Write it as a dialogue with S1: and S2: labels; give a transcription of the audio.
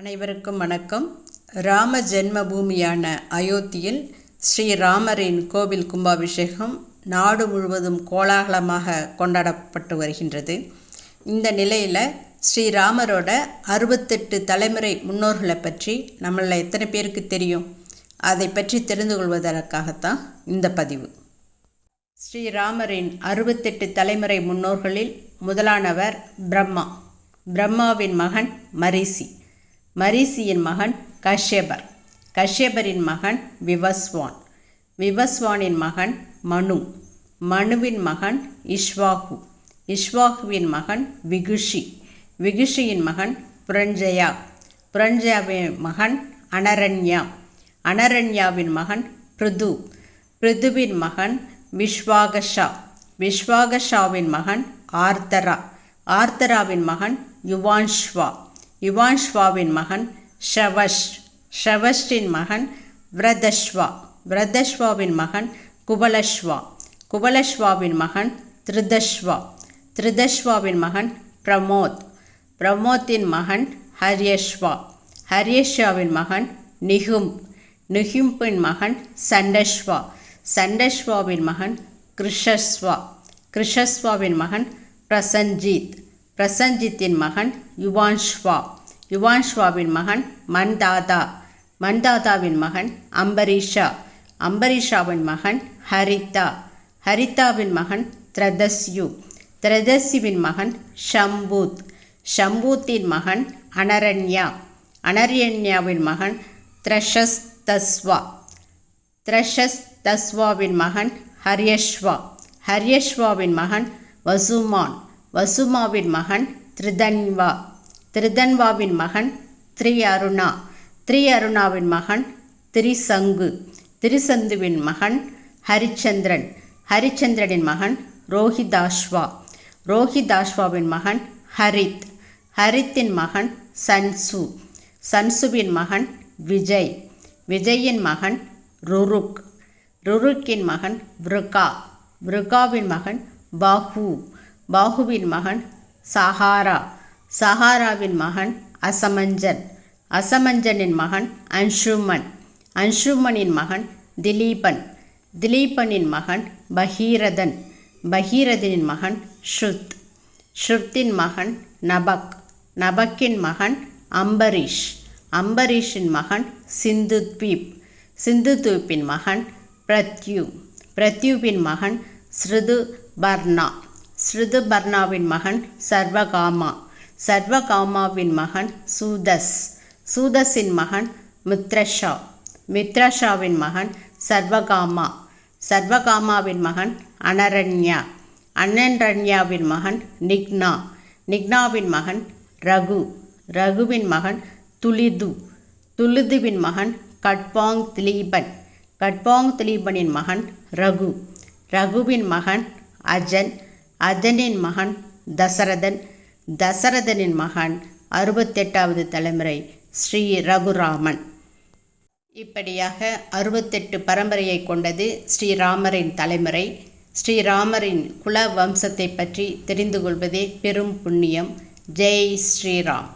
S1: அனைவருக்கும் வணக்கம். ராம ஜென்ம பூமியான அயோத்தியில் ஸ்ரீராமரின் கோவில் கும்பாபிஷேகம் நாடு முழுவதும் கோலாகலமாக கொண்டாடப்பட்டு வருகின்றது. இந்த நிலையில் ஸ்ரீராமரோட அறுபத்தெட்டு தலைமுறை முன்னோர்களை பற்றி நம்மள எத்தனை பேருக்கு தெரியும்? அதை பற்றி தெரிந்து கொள்வதற்காகத்தான் இந்த பதிவு. ஸ்ரீராமரின் அறுபத்தெட்டு தலைமுறை முன்னோர்களில் முதலானவர் பிரம்மா. பிரம்மாவின் மகன் மரிசி. மரீசியின் மகன் கஷ்யபர். கஷ்யபரின் மகன் விவஸ்வான். விவஸ்வானின் மகன் மனு. மனுவின் மகன் இஷ்வாகு. இஷ்வாகுவின் மகன் விகுஷி. விகுஷியின் மகன் புரஞ்சயா. புரஞ்சயாவின் மகன் அனரண்யா. அனரண்யாவின் மகன் பிருது. பிருதுவின் மகன் விஸ்வாகஷா விஸ்வாகஷாவின் மகன் ஆர்த்தரா. ஆர்த்தராவின் மகன் யுவான்ஷ்வா. யுவான்ஷ்வாவின் மகன் ஷவஷ் ஷவஷ்டின் மகன் விரதஷ்வா விரதஷ்வாவின் மகன் குபலஷ்வா குபலஷ்வாவின் மகன் திருதஷ்வா திருதஷ்வாவின் மகன் பிரமோத் பிரமோத்தின் மகன் ஹரியஷ்வா ஹரியஷ்வாவின் மகன் நிகும் நிகும்பின் மகன் சண்டஷ்வா சண்டஷ்வாவின் மகன் கிருஷஸ்வா கிருஷஸ்வாவின் மகன் பிரசஞ்சித் பிரசஞ்சித்தின் மகன் யுவான்ஷ்வா. யுவான்ஷ்வாவின் மகன் மன்தாதா. மன்தாதாவின் மகன் அம்பரீஷா. அம்பரீஷாவின் மகன் ஹரிதா. ஹரிதாவின் மகன் திரதஸ்யு. திரதஸ்யுவின் மகன் ஷம்பூத். ஷம்பூத்தின் மகன் அனரண்யா. அனரண்யாவின் மகன் த்ரஷஸ்தஸ்வா. த்ரஷஸ்தஸ்வாவின் மகன் ஹரியஷ்வா. ஹரியஷ்வாவின் மகன் வசுமான். வசுமாவின் மகன் திருதன்வா திருதன்வாவின் மகன் த்ரி அருணா த்ரி அருணாவின் மகன் திரிசங்கு திரிசந்துவின் மகன் ஹரிச்சந்திரன் ஹரிச்சந்திரனின் மகன் ரோஹிதாஷ்வா ரோஹிதாஷ்வாவின் மகன் ஹரித் ஹரித்தின் மகன் சன்சு சன்சுவின் மகன் விஜய் விஜயின் மகன் ருருக் ருருக்கின் மகன் விருகா விருகாவின் மகன் பாஹு பாகுவின் மகன் சஹாரா. சஹாராவின் மகன் அசமஞ்சன். அசமஞ்சனின் மகன் அன்ஷுமன். அன்ஷுமனின் மகன் திலீபன். திலீபனின் மகன் பகீரதன். பகீரதனின் மகன் ஷுத். ஷுத்தின் மகன் நபக். நபக்கின் மகன் அம்பரீஷ். அம்பரீஷின் மகன் சிந்துத்வீப். சிந்துத்வீப்பின் மகன் பிரத்யூ. பிரத்யூவின் மகன் ஸ்ருது பர்ணா. ஸ்ருதுபர்ணாவின் மகன் சர்வகாமா. சர்வகாமாவின் மகன் சூதஸ். சூதஸின் மகன் மித்ரஷா. மித்ரஷாவின் மகன் சர்வகாமா. சர்வகாமாவின் மகன் அனரண்யா. அனரண்யாவின் மகன் நிக்னா. நிக்னாவின் மகன் ரகு. ரகுவின் மகன் துளிது. துளிதுவின் மகன் கட்பாங் திலீபன். கட்பாங் திலீபனின் மகன் ரகு. ரகுவின் மகன் அஜன். அதனின் மகன் தசரதன். தசரதனின் மகன் அறுபத்தெட்டாவது தலைமுறை ஸ்ரீ ரகுராமன். இப்படியாக அறுபத்தெட்டு பரம்பரையை கொண்டது ஸ்ரீராமரின் தலைமுறை. ஸ்ரீராமரின் குல வம்சத்தை பற்றி தெரிந்து கொள்வதே பெரும் புண்ணியம். ஜெய் ஸ்ரீராம்.